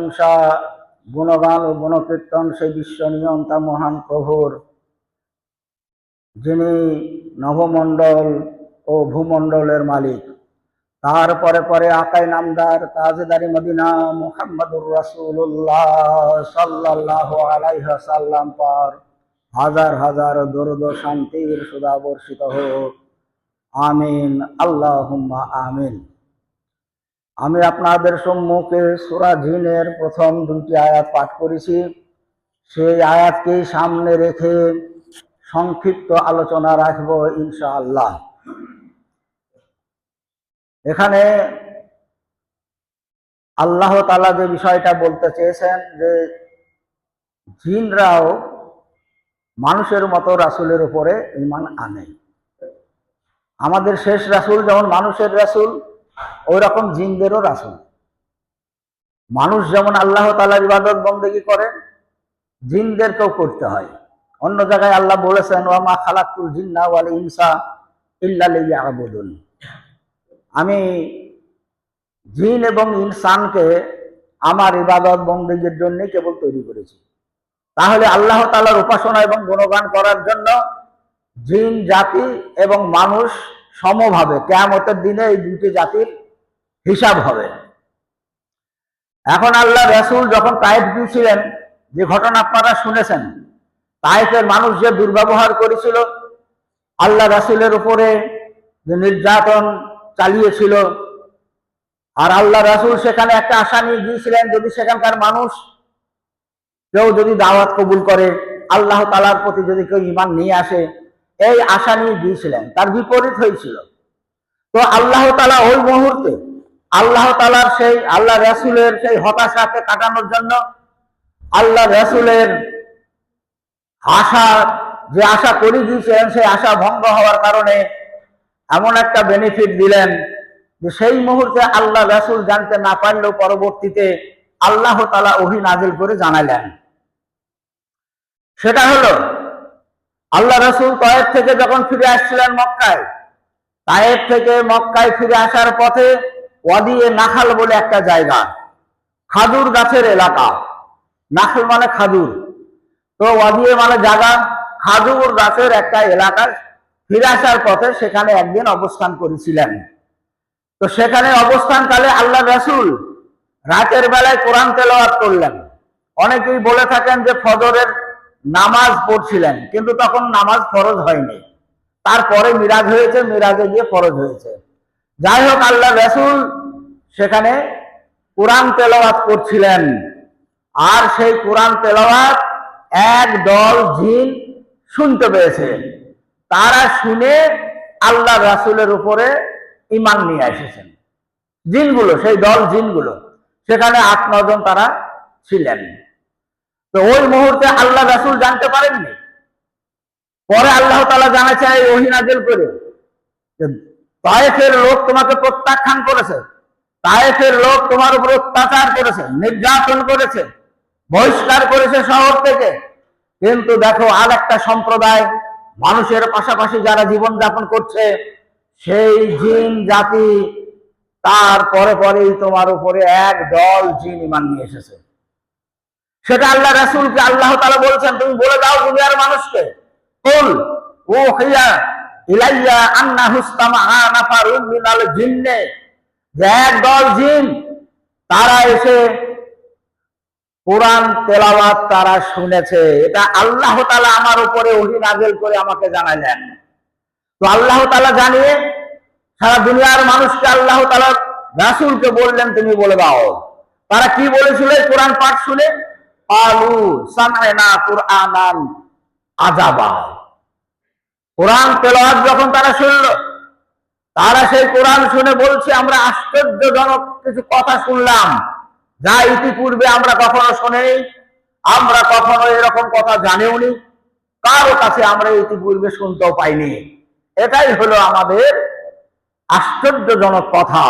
প্রশংসা, গুণগান ও গুণকীর্তন সেই বিশ্ব নিয়ন্তা মহান প্রভুর। যিনি নভমণ্ডল ও ভূমণ্ডলের মালিক। তারপরে পরে আকাই নামদার তাজেদারি মদিনা মুহাম্মদুর রাসূলুল্লাহ সাল্লাল্লাহু আলাইহি সাল্লাম পর হাজার হাজার দরুদ শান্তির সুধা বর্ষিত হোক। আমিন আল্লাহ আমিন। আমি আপনাদের সম্মুখে সূরা জিনের প্রথম দুটি আয়াত পাঠ করেছি। সেই আয়াতকেই সামনে রেখে সংক্ষিপ্ত আলোচনা রাখব ইনশাআল্লাহ। এখানে আল্লাহ তালা যে বিষয়টা বলতে চেয়েছেন যে জিনরাও মানুষের মতো রাসুলের উপরে ইমান আনে। আমাদের শেষ রাসুল যেমন মানুষের রাসুল ওই রকম জিনদেরও রাসুল। মানুষ যেমন আল্লাহ তালার ইবাদত বন্দেগী করে জিনদেরকেও করতে হয়। অন্য জায়গায় আল্লাহ বলেছেন, ওয়ামা খালাকুল জিন্না ওয়াল ইনসা ইল্লা লিয়াবুদুন। আমি জিন এবং ইনসানকে আমার ইবাদত বন্দীগীর জন্য কেবল তৈরি করেছি। তাহলে আল্লাহ তালার উপাসনা এবং গুণগান করার জন্য জিন, জাতি এবং মানুষ সমভাবে, কেয়ামতের দিনে এই দুটি জাতির হিসাব হবে। এখন আল্লাহ রসুল যখন তায়েফ দিয়েছিলেন, যে ঘটনা আপনারা শুনেছেন, তায়েফের মানুষ যে দুর্ব্যবহার করেছিল, আল্লাহ রাসুলের উপরে যে নির্যাতন চালিয়েছিল, আর আল্লাহ রাসুল সেখানে একটা আশা নিয়ে গিয়েছিলেন, যদি সেখানকার মানুষ কেউ যদি দাওয়াত কবুল করে, আল্লাহ তালার প্রতি যদি কেউ ইমান নিয়ে আসে এই আশা নিয়ে গিয়েছিলেন, তার বিপরীত হয়েছিল। তো আল্লাহ তালা ওই মুহূর্তে, আল্লাহ তালার সেই, আল্লাহ রাসুলের সেই হতাশাকে কাটানোর জন্য আল্লাহ রাসুলের আশা, যে আশা করে দিয়েছিলেন, সেই আশা ভঙ্গ হওয়ার কারণে এমন একটা বেনিফিট দিলেন যে সেই মুহূর্তে আল্লাহ রাসুল জানতে না পারলেও পরবর্তীতে আল্লাহ তালা ওহি নাজিল করে জানালেন। সেটা হলো আল্লাহ রসুল কয়েক থেকে যখন ফিরে আসছিলেন মক্কায়, তায়েব থেকে মক্কায় ফিরে আসার পথে ওয়াদিয়ে নাখাল বলে একটা জায়গা, খাদুর গাছের এলাকা। নাখাল মানে খাদুর। তো ওয়াদিয়ে মানে জায়গা, খাদুর গাছের একটা এলাকা। ফিরে আসার পথে সেখানে একদিন অবস্থান করেছিলেন। তো সেখানে অবস্থানকালে আল্লাহ রসুল রাতের বেলায় কোরআন তেলাওয়াত করলেন। অনেকেই বলে থাকেন যে ফজরের নামাজ পড়ছিলেন, কিন্তু তখন নামাজ ফরজ হয়নি। তারপরে মিরাজ হয়েছে, মিরাজে গিয়ে ফরজ হয়েছে। যাই হোক, আল্লাহ রসুল সেখানে কোরআন তেলাওয়াত করছিলেন। আর সেই কোরআন তেলাওয়াত এক দল জিন শুনতে পেয়েছে। তারা শুনে আল্লাহ রাসুলের উপরে ইমান নিয়ে এসেছেন। জিনগুলো, সেই দল জিনগুলো, সেখানে আট নজন তারা ছিলেন। তো ওই মুহূর্তে আল্লাহ রাসুল জানতে পারেননি। পরে আল্লাহ তালা জানাচ্ছে, এই ওহিনাজেল করে। তায়েফের লোক তোমাকে প্রত্যাখ্যান করেছে। তায়েফের লোক তোমার উপর অত্যাচার করেছে, নির্যাতন করেছে, বহিষ্কার করেছে শহর থেকে। কিন্তু দেখো আর একটা সম্প্রদায়, মানুষের পাশাপাশি যারা জীবন যাপন করছে, সেই জিন জাতি, তার পরে পরেই তোমার উপরে এক দল জিন ইমান নিয়ে এসেছে। সেটা আল্লাহ রাসুলকে আল্লাহ তালা বলছেন, তুমি বলে দাও দুনিয়ার মানুষকে। কুল ও হইয়া ইলাইয়া আন্না হুস্তামা নাফারুম মিনাল জিন্নে। যে এক দল জিন, তারা এসে কোরআন, তেলাওয়াত তারা শুনেছে। এটা আল্লাহ তালা আমার উপরে ওহি নাজেল করে আমাকে জানালেন তো আল্লাহ তালা জানিয়ে সারা দুনিয়ার মানুষকে আল্লাহ তালা রাসুলকে বললেন, তুমি বলে দাও। তারা কি বলেছিল কোরআন পাঠ শুনে? আলু সামনা কোরআন আজাবা কোরআন তেলাওয়াত যখন তারা শুনল, তারা সেই কোরআন শুনে বলছে, আমরা আশ্চর্যজনক কিছু কথা শুনলাম, যা ইতিপূর্বে আমরা কখনো শুনেনি, আমরা কখনো এরকম কথা জানিও নি কারও কাছে আমরা ইতিপূর্বে শুনতেও পাইনি। এটাই হলো আমাদের আশ্চর্যজনক কথা।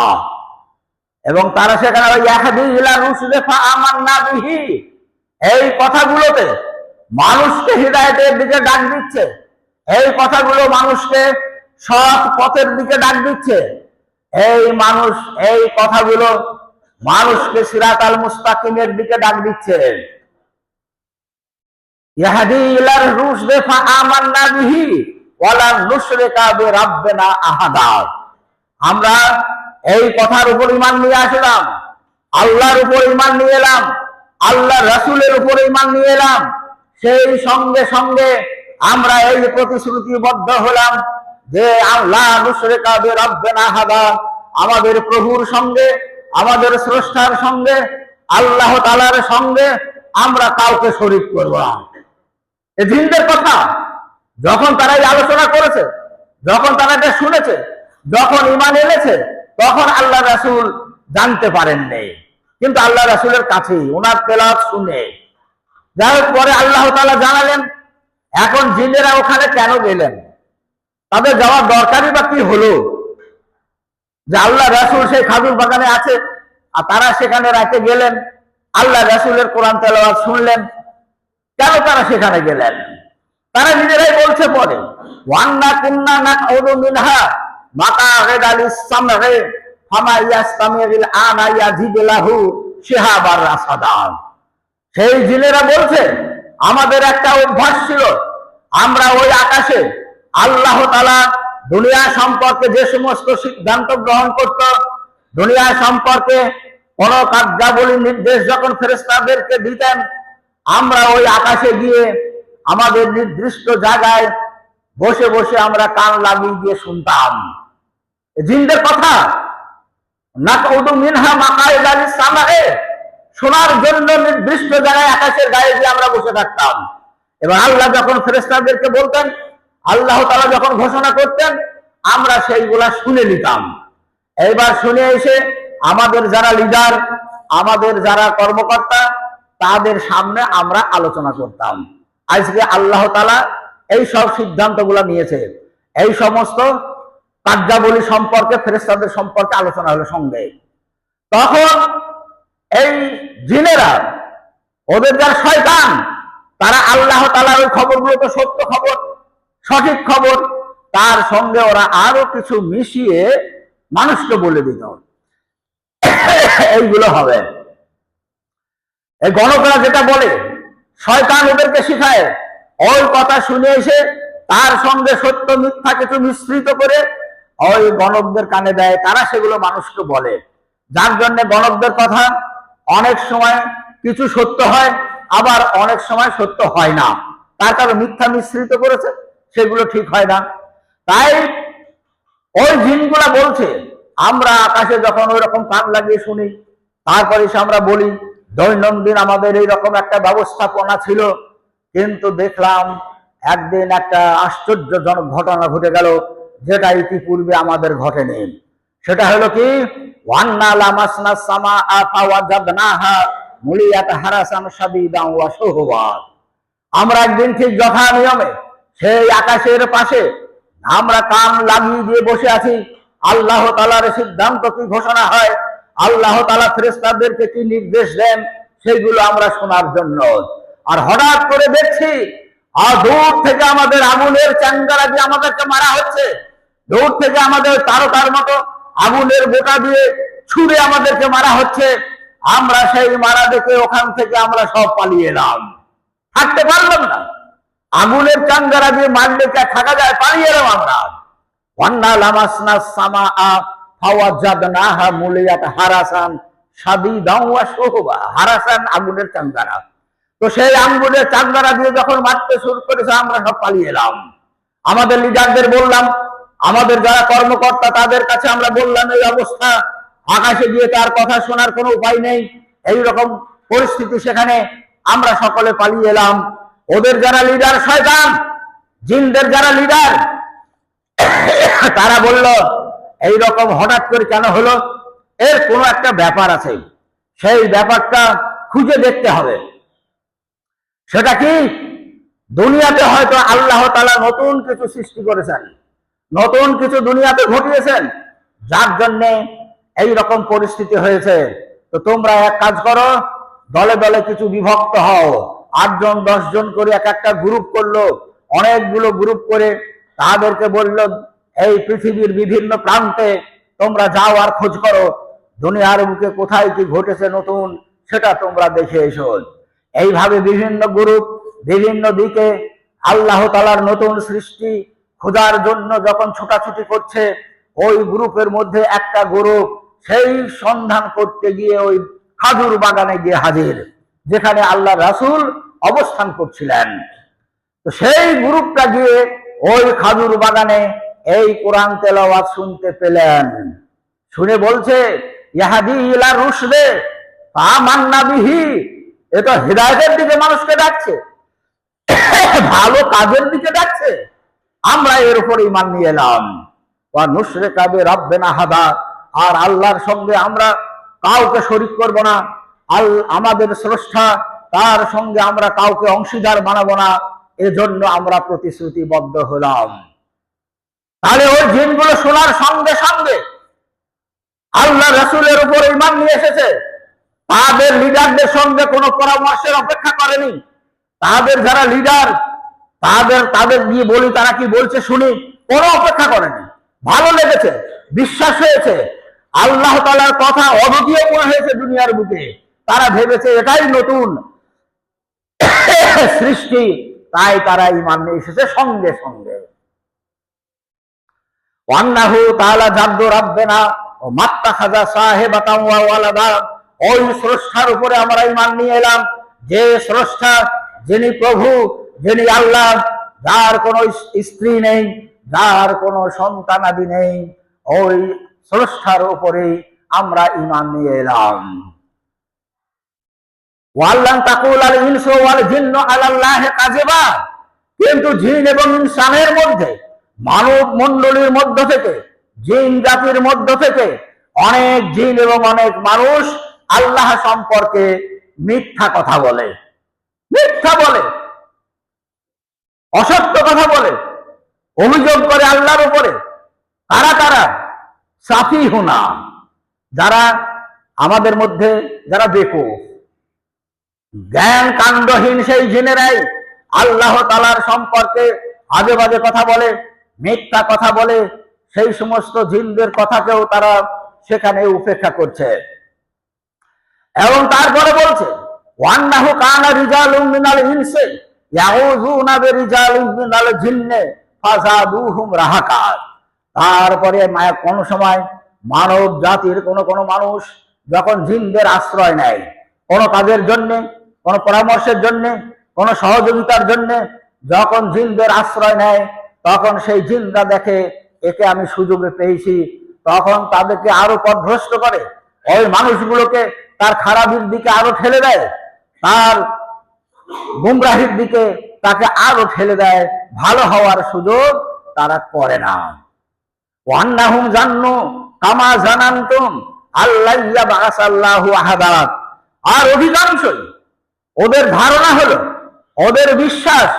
এবং তারা সেখানে আমার না বিহি। এই কথাগুলোতে মানুষকে হৃদায়তের দিকে ডাক দিচ্ছে। এই কথাগুলো মানুষকে সৎ পথের দিকে ডাক দিচ্ছে। এই মানুষ, এই কথাগুলো মানুষকে সিরাত আল মুস্তাকিমের দিকে ডাক দিচ্ছেন ইয়াহাদি ইলার রুশদে ফাআমান্না বিহি ওয়ালা নুশরিকা বিরাব্বিনা আহাদা। আমরা এই কথার উপর ইমান নিয়ে আসলাম, আল্লাহর উপর ইমান নিয়ে এলাম। আল্লাহ রাসূলের উপর ঈমান নিয়ে এলাম। সেই সঙ্গে সঙ্গে আমরা এই প্রতিশ্রুতিবদ্ধ হলাম যে আল্লাহ আহাদা আমাদের প্রভুর সঙ্গে, আমাদের স্রষ্টার সঙ্গে, আল্লাহ তাআলার সঙ্গে আমরা কাউকে শরীক করব না। এ জিনদের কথা, যখন তারা এই আলোচনা করেছে, যখন তারা এটা শুনেছে, যখন ইমান এনেছে, তখন আল্লাহ রাসূল জানতে পারেননি। কিন্তু আল্লাহ রাসূলের কাছে ওনার তেলাওয়াত শুনে। যাই হোক, পরে আল্লাহ তালা জানালেন, এখন জিনেরা ওখানে কেন গেলেন? তাদের যাওয়ার দরকারই বা কি হলো? যে আল্লাহ রাসূল সেই খাজুর বাগানে আছে, আর তারা সেখানে রাতে গেলেন, আল্লাহ রাসূলের কোরআন তেলাওয়াত শুনলেন। কেন তারা সেখানে গেলেন? তারা নিজেরাই বলছে পরে, ওয়ান্না কুন্না না মিনহা মাতা সেই জিনেরা বলছে, আমাদের একটা অভ্যাস ছিল। আমরা ওই আকাশে আল্লাহ তালা দুনিয়া সম্পর্কে যে সমস্ত সিদ্ধান্ত গ্রহণ করত, দুনিয়া সম্পর্কে কোন কার্যাবলী নির্দেশ যখন ফেরেস্তাদেরকে দিতেন, আমরা ওই আকাশে গিয়ে আমাদের নির্দিষ্ট জায়গায় বসে বসে আমরা কান লাগিয়ে দিয়ে শুনতাম। জিনদের কথা শোনার জন্য নির্দিষ্ট জায়গায় আকাশের গায়ে দিয়ে আমরা বসে থাকতাম। এবার আল্লাহ যখন ফেরেস্তাদেরকে বলতেন, আল্লাহ তারা যখন ঘোষণা করতেন, আমরা সেইগুলা শুনে নিতাম। এইবার শুনে এসে আমাদের যারা লিডার আমাদের যারা কর্মকর্তা, তাদের সামনে আমরা আলোচনা করতাম। আজকে আল্লাহ তালা এই সব সিদ্ধান্তগুলো নিয়েছে। এই সমস্ত কার্যাবলী সম্পর্কে ফেরেস্তাদের সম্পর্কে আলোচনা হলো সঙ্গে। তখন এই জিনেরা, ওদের যারা শয়তান, তারা আল্লাহ তালার ওই খবরগুলো তো সত্য খবর, সঠিক খবর, তার সঙ্গে ওরা আরও কিছু মিশিয়ে মানুষকে বলে দিত। এইগুলো হবে। এই গণকরা যেটা বলে, শয়তান ওদেরকে শিখায়। ওই কথা শুনে এসে তার সঙ্গে সত্য মিথ্যা কিছু মিশ্রিত করে ওই গণকদের কানে দেয়, তারা সেগুলো মানুষকে বলে। যার জন্য গণকদের কথা অনেক সময় কিছু সত্য হয়, আবার অনেক সময় সত্য হয় না। তার কারণ মিথ্যা মিশ্রিত করেছে, সেগুলো ঠিক হয় না। তাই ওই জিনগুলা বলছে, আমরা আকাশে যখন ওই রকম কান লাগিয়ে শুনি, তারপরে এসে আমরা বলি, দৈনন্দিন আমাদের এই রকম একটা ব্যবস্থাপনা ছিল, কিন্তু দেখলাম একদিন একটা আশ্চর্যজনক ঘটনা ঘটে গেল। যেটা ইতিপূর্বে আমাদের ঘটেনি। সেটা হলো কি? আমরা একদিন ঠিক যথা নিয়মে সেই আকাশের পাশে আমরা কান লাগিয়ে দিয়ে বসে আছি। আল্লাহ তালার সিদ্ধান্ত কি ঘোষণা হয়? আল্লাহ তালা ফেরেস্তাদেরকে কি নির্দেশ দেন? সেইগুলো আমরা শোনার জন্য। আর হঠাৎ করে দেখছি দূর থেকে আমাদের আগুনের চাঙ্গারা দিয়ে আমাদেরকে মারা হচ্ছে। দূর থেকে আমাদের তারকার মতো আগুনের বোটা দিয়ে ছুড়ে আমাদেরকে মারা হচ্ছে। আমরা সেই মারা দেখে ওখান থেকে আমরা সব পালিয়ে এলাম। থাকতে পারলাম না। আগুনের চাঙ্গারা দিয়ে মারলে থাকা যায়? পালিয়ে এলাম আমরা। ওয়ান্না লামাসনা সামা আ ফাওয়াজাদনাহা মুলিয়াত হারাসান সাদিদাও ওয়া শুহবা। হারাসান আগুনের চাঙ্গারা। তো সেই আঙ্গুলের চাঙ্গারা দিয়ে যখন মারতে শুরু করেছে, আমরা সব পালিয়ে এলাম। আমাদের লিডারদের বললাম আমাদের যারা কর্মকর্তা, তাদের কাছে আমরা বললাম এই অবস্থা। আকাশে গিয়ে তার কথা শোনার কোনো উপায় নেই। এই রকম পরিস্থিতি সেখানে আমরা সকলে পালিয়ে এলাম। ওদের যারা লিডার শয়তান, জিনদের যারা লিডার তারা বলল এই রকম হঠাৎ করে কেন হলো? এর কোনো একটা ব্যাপার আছে। সেই ব্যাপারটা খুঁজে দেখতে হবে। সেটা কি? দুনিয়াতে হয়তো আল্লাহ তালা নতুন কিছু সৃষ্টি করেছেন। নতুন কিছু দুনিয়াতে ঘটিয়েছেন, যার জন্য এই রকম পরিস্থিতি হয়েছে। তো তোমরা এক কাজ করো, দলে দলে কিছু বিভক্ত হও। আটজন জন করে এক একটা গ্রুপ করল, অনেকগুলো গ্রুপ করে তাদেরকে বলল, এই পৃথিবীর বিভিন্ন প্রান্তে তোমরা যাও আর খোঁজ করো, দুনিয়ার বুকে কোথায় কি ঘটেছে নতুন সেটা তোমরা দেখে এসো। এইভাবে বিভিন্ন গ্রুপ বিভিন্ন দিকে আল্লাহ তালার নতুন সৃষ্টি খোঁজার জন্য যখন ছোটাছুটি করছে, ওই গ্রুপের মধ্যে একটা গ্রুপ সেই সন্ধান করতে গিয়ে ওই খাজুর বাগানে গিয়ে হাজির, যেখানে আল্লাহ রাসূল অবস্থান করছিলেন। তো সেই গ্রুপটা গিয়ে ওই খাজুর বাগানে এই কোরআন তেলাওয়াত শুনতে পেলেন। শুনে বলছে ইহাদি ইলা রুশদে আমান্না বিহি এ তো হৃদায়তের দিকে মানুষকে ডাকছে। ভালো কাজের দিকে ডাকছে। আমরা এর উপর ইমান নিয়ে এলাম। ওয়া নুসরে কাবে রব্বে না হাদা। আর আল্লাহর সঙ্গে আমরা কাউকে শরিক করব না। আল, আমাদের স্রষ্টা, তার সঙ্গে আমরা কাউকে অংশীদার বানাবো না। এজন্য আমরা প্রতিশ্রুতিবদ্ধ হলাম। তাহলে ওই জিনগুলো শোনার সঙ্গে সঙ্গে আল্লাহ রসুলের উপর ইমান নিয়ে এসেছে। তাদের লিডারদের সঙ্গে কোনো পরামর্শের অপেক্ষা করেনি। তাদের যারা লিডার তাদের তাদের গিয়ে বলি, তারা কি বলছে শুনি? কোনো অপেক্ষা করেনি। ভালো লেগেছে, বিশ্বাস হয়েছে। আল্লাহ তালার কথা অদ্বিতীয় মনে হয়েছে দুনিয়ার বুকে। তারা ভেবেছে এটাই নতুন সৃষ্টি। তাই তারা ইমান নিয়ে এসেছে সঙ্গে সঙ্গে। ওয়ান্নাহু তাআলা জাদ্দু রাব্বেনা ও মাত্তা খাজা ওয়ালাদা। ওই স্রষ্টার উপরে আমরা ঈমান নিয়ে এলাম। যে স্রষ্টা, যিনি প্রভু যিনি আল্লাহ, যার কোনো স্ত্রী নেই, যার কোনো সন্তানাদি নেই, ওই স্রষ্টার উপরেই আমরা ঈমান নিয়ে এলাম। তাকুল আল ওয়াল জিন্নু কাযিবা। কিন্তু জিন এবং ইনসানের মধ্যে, মানব মণ্ডলীর মধ্য থেকে, জিন জাতির মধ্য থেকে অনেক জিন এবং অনেক মানুষ আল্লাহ সম্পর্কে মিথ্যা কথা বলে। মিথ্যা বলে। অসত্য কথা বলে, অভিযোগ করে আল্লাহর উপরে তারা তারা সাফি হুনা, যারা আমাদের মধ্যে যারা বেকুফ। জ্ঞান কাণ্ডহীন সেই জেনেরাই আল্লাহ তালার সম্পর্কে আজে বাজে কথা বলে, মিথ্যা কথা বলে, সেই সমস্ত জিনদের কথাকেও তারা সেখানে উপেক্ষা করছে। এবং তারপরে বলছে, ওয়ান্নাহু কানা রিজাল ইনসি তারপরে মায়া কোন সময় মানব জাতির কোন কোন মানুষ যখন জিনদের আশ্রয় নেয়, কোন কাজের জন্যে, কোন পরামর্শের জন্য, কোন সহযোগিতার জন্যে যখন জিনদের আশ্রয় নেয়, তখন সেই জিনরা দেখে, একে আমি সুযোগে পেয়েছি। তখন তাদেরকে আরও পথভ্রষ্ট করে। ওই মানুষগুলোকে তার খারাপের দিকে আরও ঠেলে দেয়। তার গুমরাহির দিকে তাকে আরও ঠেলে দেয়, ভালো হওয়ার সুযোগ তারা করে না। ওয়ান্নাহুম জান্নু কামা আল্লাহ বাসাল্লাহু আহাদাত আর অধিকাংশই ওদের ধারণা হলো, ওদের বিশ্বাস,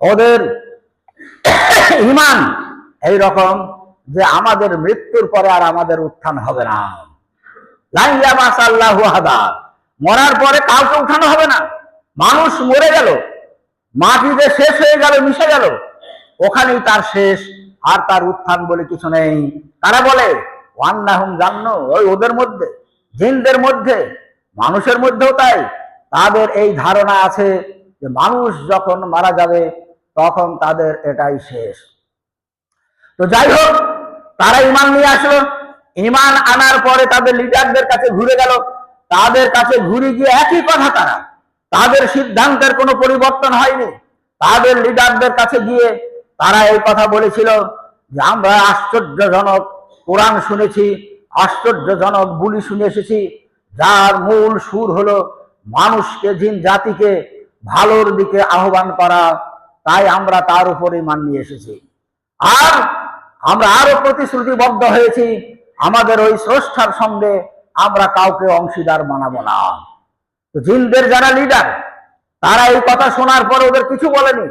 ওদের ইমান এই রকম যে আমাদের মৃত্যুর পরে আর আমাদের উত্থান হবে না। লাইয়া মাসাল্লাহু হাদার মরার পরে কাউকে উঠানো হবে না। মানুষ মরে গেল, মাটিতে শেষ হয়ে গেল, মিশে গেল, ওখানেই তার শেষ, আর তার উত্থান বলে কিছু নেই। তারা বলে? ওয়ান্নাহুম জান্ন ওই ওদের মধ্যে, জিনদের মধ্যে, মানুষের মধ্যেও তাই। তাদের এই ধারণা আছে যে মানুষ যখন মারা যাবে, তখন তাদের এটাই শেষ। তো যাই হোক, তারা ইমান নিয়ে আসলো। ইমান আনার পরে তাদের লিডারদের কাছে ঘুরে গেল। তাদের কাছে ঘুরে গিয়ে একই কথা তারা তাদের সিদ্ধান্তের কোনো পরিবর্তন হয়নি। তাদের লিডারদের কাছে গিয়ে তারা এই কথা বলেছিল যে, আমরা আশ্চর্যজনক কোরআন শুনেছি, আশ্চর্যজনক বুলি শুনে এসেছি। যার মূল সুর হলো, মানুষকে, জিন জাতিকে ভালোর দিকে আহ্বান করা। তাই আমরা তার উপরে মান নিয়ে এসেছি। আর আমরা আরও প্রতিশ্রুতিবদ্ধ হয়েছি, আমাদের ওই স্রষ্টার সঙ্গে আমরা কাউকে অংশীদার বানাবো না। জিনদের যারা লিডার তারা এই কথা শোনার পর ওদের কিছু বলেনি,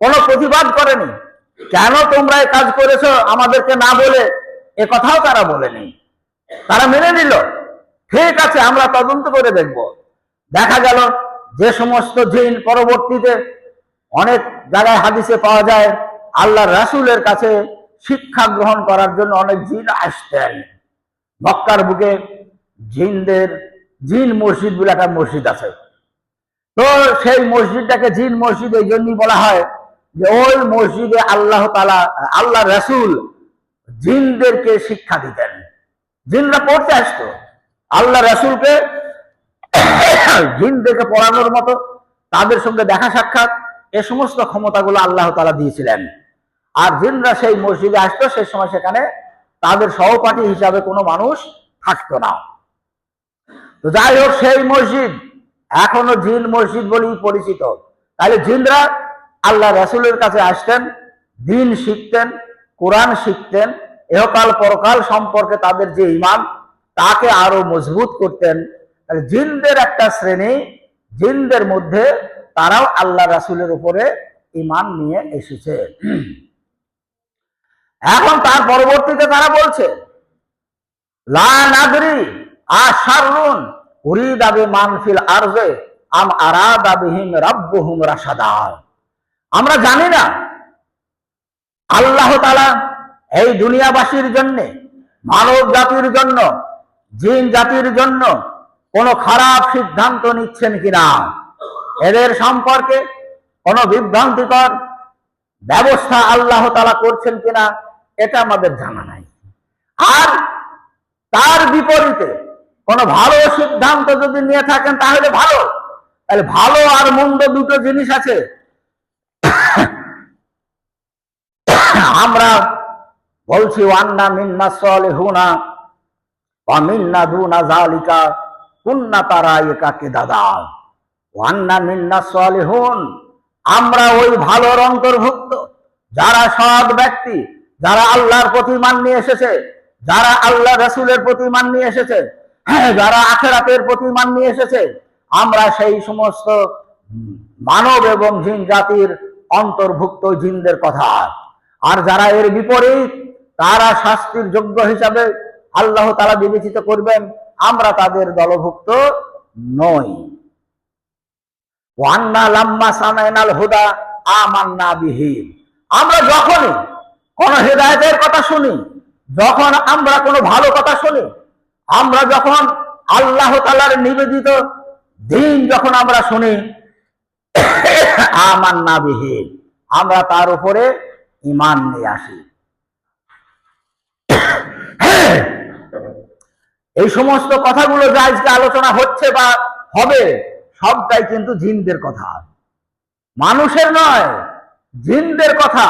কোনো প্রতিবাদ করেনি। কেন তোমরা এই কাজ করেছ আমাদেরকে না বলে? এ কথাও তারা বলেনি। তারা মেনে নিল। ঠিক আছে, আমরা তদন্ত করে দেখব। দেখা গেল যে সমস্ত জিন পরবর্তীতে অনেক জায়গায় হাদিসে পাওয়া যায় আল্লাহ রাসূলের কাছে শিক্ষা গ্রহণ করার জন্য অনেক জিন আসতেন। মক্কার বুকে জিনদের জিন মসজিদ বলে একটা মসজিদ আছে। তো সেই মসজিদটাকে জিন মসজিদ এই জন্যই বলা হয় যে ওই মসজিদে আল্লাহ তালা আল্লাহ রসুল জিনদেরকে শিক্ষা দিতেন। জিনরা পড়তে আসতো। আল্লাহ রসুলকে জিনদেরকে পড়ানোর মতো, তাদের সঙ্গে দেখা সাক্ষাৎ, এ সমস্ত ক্ষমতাগুলো আল্লাহ তালা দিয়েছিলেন। আর জিনরা সেই মসজিদে আসতো সেই সময় সেখানে তাদের সহপাঠী হিসাবে কোনো মানুষ থাকতো না। তো যাই হোক, সেই মসজিদ, এখনও জিন মসজিদ বলেই পরিচিত। তাহলে জিনরা আল্লাহ রাসুলের কাছে আসতেন, দিন শিখতেন, কোরআন শিখতেন, এহকাল পরকাল সম্পর্কে তাদের যে ইমান তাকে আরও মজবুত করতেন। জিনদের একটা শ্রেণি, জিনদের মধ্যে তারাও আল্লাহ রাসুলের উপরে ইমান নিয়ে এসেছে। এখন তার পরবর্তীতে তারা বলছে, লা নাদরি আশারুন আমরা জানি না, আল্লাহ তাআলা এই দুনিয়াবাসীর জন্য, মানব জাতির জন্য, জিন জাতির জন্য কোনো খারাপ সিদ্ধান্ত নিচ্ছেন কিনা? এদের সম্পর্কে কোনো বিভ্রান্তিকর ব্যবস্থা আল্লাহ তালা করছেন কিনা, এটা আমাদের জানা নাই। আর তার বিপরীতে কোনো ভালো সিদ্ধান্ত যদি নিয়ে থাকেন, তাহলে ভালো। তাহলে ভালো আর মন্দ দুটো জিনিস আছে। আমরা বলছি, ওয়ান্না মিন্না সলিহুনা ওয়া মিন্না দুনা জালিকা কুন্না তারা একাকে দাদা ওয়ান্না মিন্না সলিহুন, আমরা ওই ভালোর অন্তর্ভুক্ত। যারা সৎ ব্যক্তি, যারা আল্লাহর প্রতি মান নিয়ে এসেছে, যারা আল্লাহ রসুলের প্রতি মান নিয়ে এসেছে যারা আখেরাতের প্রতি মান নিয়ে এসেছে, আমরা সেই সমস্ত মানব এবং জিন জাতির অন্তর্ভুক্ত জিনদের কথা। আর যারা এর বিপরীত, তারা শাস্তির যোগ্য হিসাবে আল্লাহ তারা বিবেচিত করবেন, আমরা তাদের দলভুক্ত নই। ওয়ান্না লাম্মা সামাইনাল হুদা, আমান্না বিহীন আমরা যখনই কোন হেদায়তের কথা শুনি, যখন আমরা কোনো ভালো কথা শুনি আমরা যখন আল্লাহ তালার নিবেদিত দিন যখন আমরা শুনি, আমান্না বিহীন আমরা তার উপরে ইমান নিয়ে আসি। এই সমস্ত কথাগুলো যা আজকে আলোচনা হচ্ছে বা হবে, সবটাই কিন্তু জিনদের কথা। মানুষের নয়, জিনদের কথা।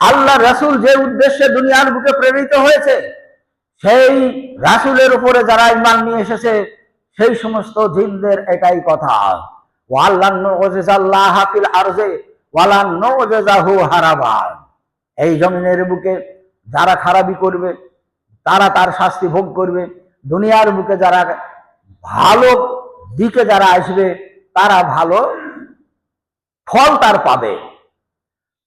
আল্লাহ রাসূল যে উদ্দেশ্যে দুনিয়ার বুকে প্রেরিত হয়েছে সেই রাসূলের উপরে যারা ইমান নিয়ে এসেছে সেই সমস্ত জিনদের এটাই কথা। এই জমিনের বুকে যারা খারাপি করবে তারা তার শাস্তি ভোগ করবে। দুনিয়ার বুকে যারা ভালো দিকে যারা আসবে তারা ভালো ফল তার পাবে।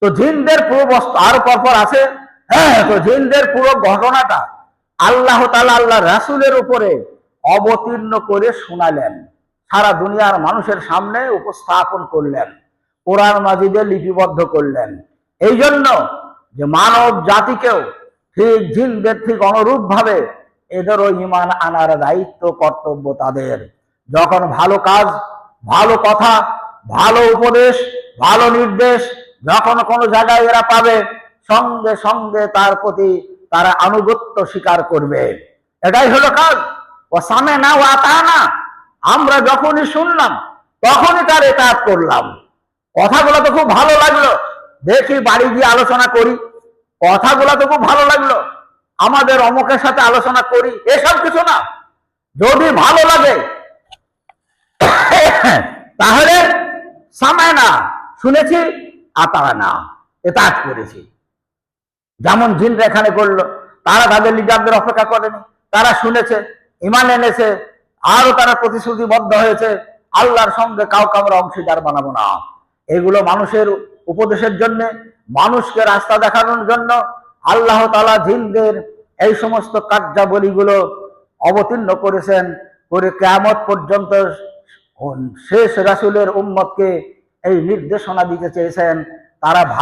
তো জিনদের পুরো বস্তু আরও পরপর আছে হ্যাঁ, তো জিনদের পুরো ঘটনাটা আল্লাহ তালা আল্লাহ রাসুলের উপরে অবতীর্ণ করে শোনালেন। সারা দুনিয়ার মানুষের সামনে উপস্থাপন করলেন। কোরআন মাজিদে লিপিবদ্ধ করলেন। এই জন্য যে মানব জাতিকেও ঠিক জিনদের ঠিক অনুরূপ ভাবে এদেরও ইমান আনার দায়িত্ব, কর্তব্য তাদের। যখন ভালো কাজ, ভালো কথা, ভালো উপদেশ, ভালো নির্দেশ যখন কোনো জায়গায় এরা পাবে, সঙ্গে সঙ্গে তার প্রতি তারা আনুগত্য স্বীকার করবে। এটাই হলো কাজ। ও সামে না ও আতা না আমরা যখনই শুনলাম, তখনই তার এটাত করলাম। কথাগুলো তো খুব ভালো লাগল। দেখি বাড়ি গিয়ে আলোচনা করি। কথাগুলো তো খুব ভালো লাগল। আমাদের অমুকের সাথে আলোচনা করি। এসব কিছু না। যদি ভালো লাগে, তাহলে সামায় না শুনেছি আতারা না এতাজ করেছি। যেমন জিনরা এখানে করল, তারা তাদের লিডারদের অপেক্ষা করেনি, তারা শুনেছে, ইমান এনেছে আরও তারা প্রতিশ্রুতিবদ্ধ হয়েছে, আল্লাহর সঙ্গে কাউকে আমরা অংশীদার বানাবো না। এগুলো মানুষের উপদেশের জন্য, মানুষকে রাস্তা দেখানোর জন্য আল্লাহ তালা জিনদের এই সমস্ত কার্যাবলীগুলো অবতীর্ণ করেছেন, করে কেমত পর্যন্ত শেষ রাসুলের উম্মতকে এই নির্দেশনা দিতে চেয়েছেন, তারা ভালো